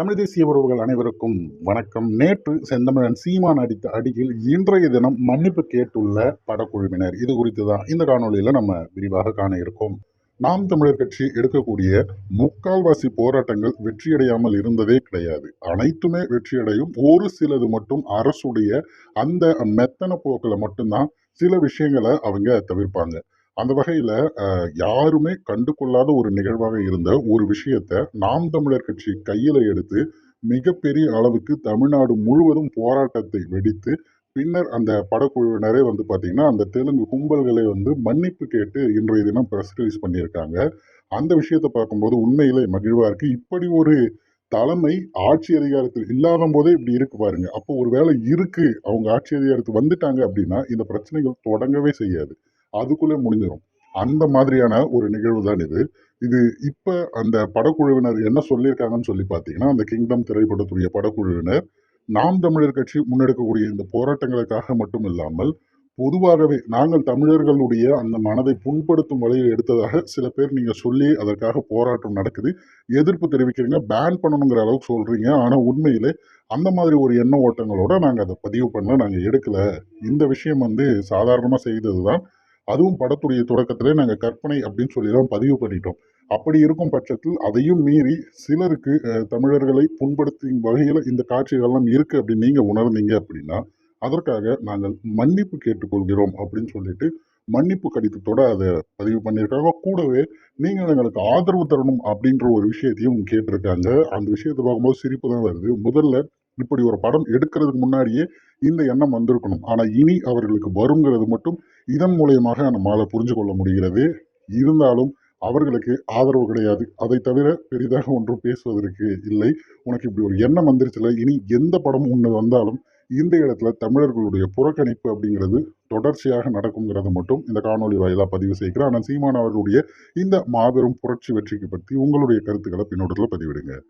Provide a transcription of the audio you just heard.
தமிழ் தேசிய உறவுகள் அனைவருக்கும் வணக்கம். நேற்று செந்தமிழன் சீமான் அடித்த அடியில் இன்றைய தினம் மன்னிப்பு கேட்டுள்ள படக்குழுவினர். இது குறித்து தான் இந்த காணொளியில் நம்ம விரிவாக காண இருக்கோம். நாம் தமிழர் கட்சி எடுக்கக்கூடிய முக்கால்வாசி போராட்டங்கள் வெற்றியடையாமல் இருந்ததே கிடையாது. அனைத்துமே வெற்றியடையும். ஒரு சிலது மட்டும் அரசுடைய அந்த மெத்தன போக்கில் மட்டும்தான் சில விஷயங்களை அவங்க தவிர்ப்பாங்க. அந்த வகையில் யாருமே கண்டு கொள்ளாத ஒரு நிகழ்வாக இருந்த ஒரு விஷயத்தை நாம் தமிழர் கட்சி கையில் எடுத்து மிகப்பெரிய அளவுக்கு தமிழ்நாடு முழுவதும் போராட்டத்தை வெடித்து பின்னர் அந்த படக்குழுவினரே வந்து பார்த்திங்கன்னா அந்த தெலுங்கு கும்பல்களை வந்து மன்னிப்பு கேட்டு இன்றைய தினம் ப்ரெஸ் ரிலீஸ் பண்ணியிருக்காங்க. அந்த விஷயத்தை பார்க்கும்போது உண்மையிலே மகிழ்வாக இருக்குது இப்படி ஒரு தலைமை ஆட்சி அதிகாரத்தில் இல்லாத போதே இப்படி இருக்கு பாருங்க. அப்போ ஒரு வேலை இருக்கு. அவங்க ஆட்சி அதிகாரத்துக்கு வந்துட்டாங்க அப்படின்னா இந்த பிரச்சனைகள் தொடங்கவே செய்யாது. அதுக்குள்ளே முடிஞ்சிடும் அந்த மாதிரியான ஒரு நிகழ்வு தான் இது. இது இப்போ அந்த படக்குழுவினர் என்ன சொல்லியிருக்காங்கன்னு சொல்லி பார்த்தீங்கன்னா அந்த கிங்டம் திரைப்படத்துடைய படக்குழுவினர் நாம் தமிழர் கட்சி முன்னெடுக்கக்கூடிய இந்த போராட்டங்களுக்காக மட்டும் இல்லாமல் பொதுவாகவே நாங்கள் தமிழர்களுடைய அந்த மனதை புண்படுத்தும் வழியில் எடுத்ததாக சில பேர் நீங்கள் சொல்லி அதற்காக போராட்டம் நடக்குது. எதிர்ப்பு தெரிவிக்கிறீங்க பேன் பண்ணணுங்கிற அளவுக்கு சொல்கிறீங்க ஆனால் உண்மையிலே அந்த மாதிரி ஒரு எண்ண ஓட்டங்களோட நாங்கள் அதை பதிவு பண்ணல நாங்கள் எடுக்கலை. இந்த விஷயம் வந்து சாதாரணமாக செய்தது தான் அதுவும் படத்துடைய தொடக்கத்திலே நாங்கள் கற்பனை அப்படின்னு சொல்லி தான் பதிவு பண்ணிட்டோம். அப்படி இருக்கும் பட்சத்தில் அதையும் மீறி சிலருக்கு தமிழர்களை புண்படுத்தும் வகையில் இந்த காட்சிகள்லாம் இருக்குது அப்படின்னு நீங்கள் உணர்ந்தீங்க அப்படின்னா அதற்காக நாங்கள் மன்னிப்பு கேட்டுக்கொள்கிறோம் அப்படின்னு சொல்லிட்டு மன்னிப்பு கடிதத்தோடு அதை பதிவு பண்ணியிருக்காங்க. கூடவே நீங்கள் எங்களுக்கு ஆதரவு தரணும் அப்படின்ற ஒரு விஷயத்தையும் கேட்டிருக்காங்க. அந்த விஷயத்தை பார்க்கும்போது சிரிப்பு தான் வருது. முதல்ல இப்படி ஒரு படம் எடுக்கிறதுக்கு முன்னாடியே இந்த எண்ணம் வந்திருக்கணும். ஆனால் இனி அவர்களுக்கு வருங்கிறது மட்டும் இதன் மூலயமாக நம்மளால் புரிஞ்சு கொள்ள முடிகிறது. இருந்தாலும் அவர்களுக்கு ஆதரவு கிடையாது. அதை தவிர பெரிதாக ஒன்றும் பேசுவதற்கு இல்லை. உனக்கு இப்படி ஒரு எண்ணம் வந்துருச்சுல இனி எந்த படம் ஒன்று வந்தாலும் இந்த இடத்துல தமிழர்களுடைய புறக்கணிப்பு அப்படிங்கிறது தொடர்ச்சியாக நடக்குங்கிறது மட்டும் இந்த காணொலி வாயிலாக பதிவு செய்கிறேன். ஆனால் சீமான் அவர்களுடைய இந்த மாபெரும் புரட்சி வெற்றிக்கு பற்றி உங்களுடைய கருத்துக்களை பின்னோட்டத்தில் பதிவிடுங்க.